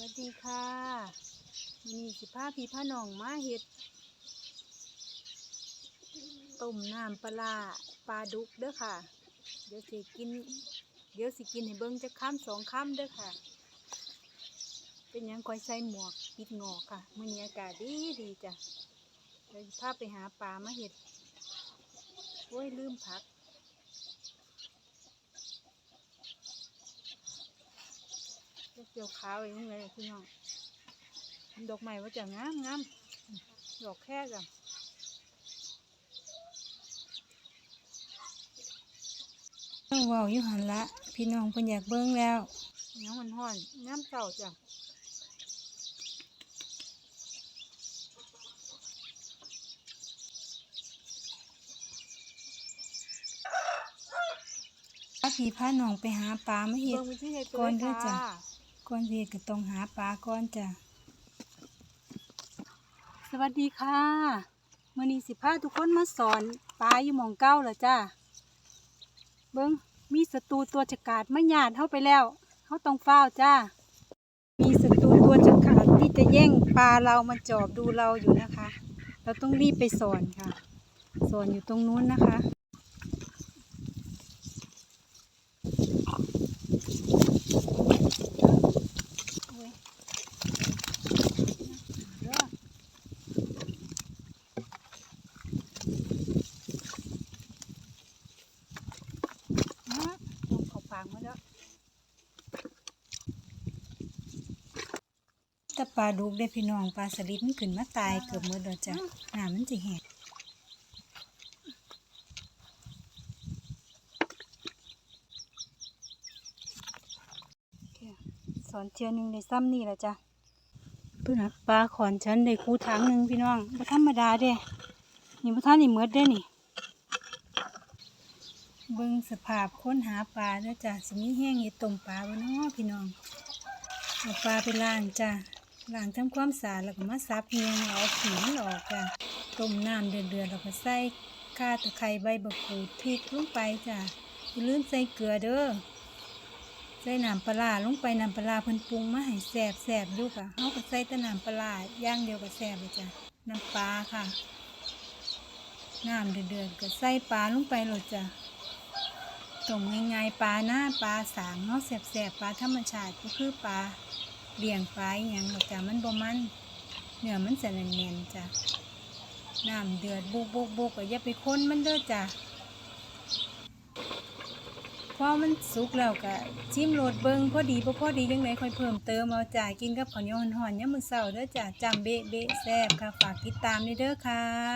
วัสดีค่ะมีสิพาพี่พาหนองมาเฮ็ดต้มน้ำปลาปลาดุกเด้อค่ะ เดี๋ยวสิกิน เดี๋ยวสิกินให้เบิ่งจักคำสองคำเด้อค่ะ เป็นยังคอยใส่หมวกปิดงอกค่ะมื้อนี้อากาศดีดีจ้ะเดี๋ยวสิพาไปหาปลามาเฮ็ดโอ้ยลืมผัก เกี่ยวขาวเองเลยพี่น้องดอกไม้ว่าจะงามงามดอกแค่จ้ะว้าวอยู่หันละ พี่น้องเพิ่นอยากเบิ้งแล้วยังมันห้อนน้ำเก่าจ้ะพาพี่พาน้องไปหาปลามาเห็ดก่อนเด้อจ้ะ ก่อนเฮ็ดก็ต้องหาปลาก่อนจ้ะ สวัสดีค่ะมื้อนี้สิพาทุกคนมาสอนปลาอยู่หม่องเก้าแล้วจ้าเบิ่งมีศัตรูตัวฉกาจมาหยาดเฮาไปแล้วเฮาต้องเฝ้าจ้า มีศัตรูตัวฉกาจที่จะแย่งปลาเรามาจอบดูเราอยู่นะคะ เราต้องรีบไปสอนค่ะ สอนอยู่ตรงนู้นนะคะ โอ้ยเด้อฮะ ลงเข้าปากมาแล้วถ้าปลาดุกได้พี่น้องปลาสลิดมันขึ้นมาตายเกือบหมดแล้วจ้ะหน้ามันจะแหกสอนเทียหนึงได้ซ้ำนี่แหละจ้ะเพื่อนนะปลาขอนฉันได้คูถังหนึ่งพี่น้องบ่ธรรมดาเด้นี่บ่ท่านนี่เมดเด้นี่ เบิ่งสภาพค้นหาปลาเด้อจ้ะสิมีแห้งเฮ็ดต้มปลาบ่เนาะพี่น้องเอาปลาไปล้างจ้ะล้างทำความสะอาดแล้วก็มาซับเฮียงเอาขี้มันออกจ้ะต้มน้ำเดือดๆแล้วก็ใส่ข่าตะไคร้ใบมะกรูดพริกลงไปจ้ะอย่าลืมใส่เกลือเด้อใส่น้ำปลาลงไปน้ำปลาเพิ่นปรุงมาให้แซ่บแซ่บอยู่ค่ะเฮาก็ใส่แต่น้ำปลาร้าอย่างเดียวก็แซ่บเลยจ้ะน้ำปลาค่ะน้ำเดือดๆก็ใส่ปลาลงไปเลยจ้ะ ต้มง่ายๆปลาหน้าปลาสางเนาะแซ่บๆปลาธรรมชาติก็คือปลาเลี้ยงปลาอหยังหรอกจ้ะมันบ่มันเนื้อมันจะแน่นๆจ้ะน้ำเดือดบุกบุกบุกก็อย่าไปค้นมันเด้อจ้ะพอมันสุกแล้วก็ชิมโรดเบิงพอดีบ่พอดีจังไดค่อยเพิ่มเติมเอาจ้ายกินกับข้าวเหนียวห่อนๆยามมื้อเช้าเด้อจ้าจำเบะเบะแซ่บค่ะฝากติดตามด้วยเด้อค่ะ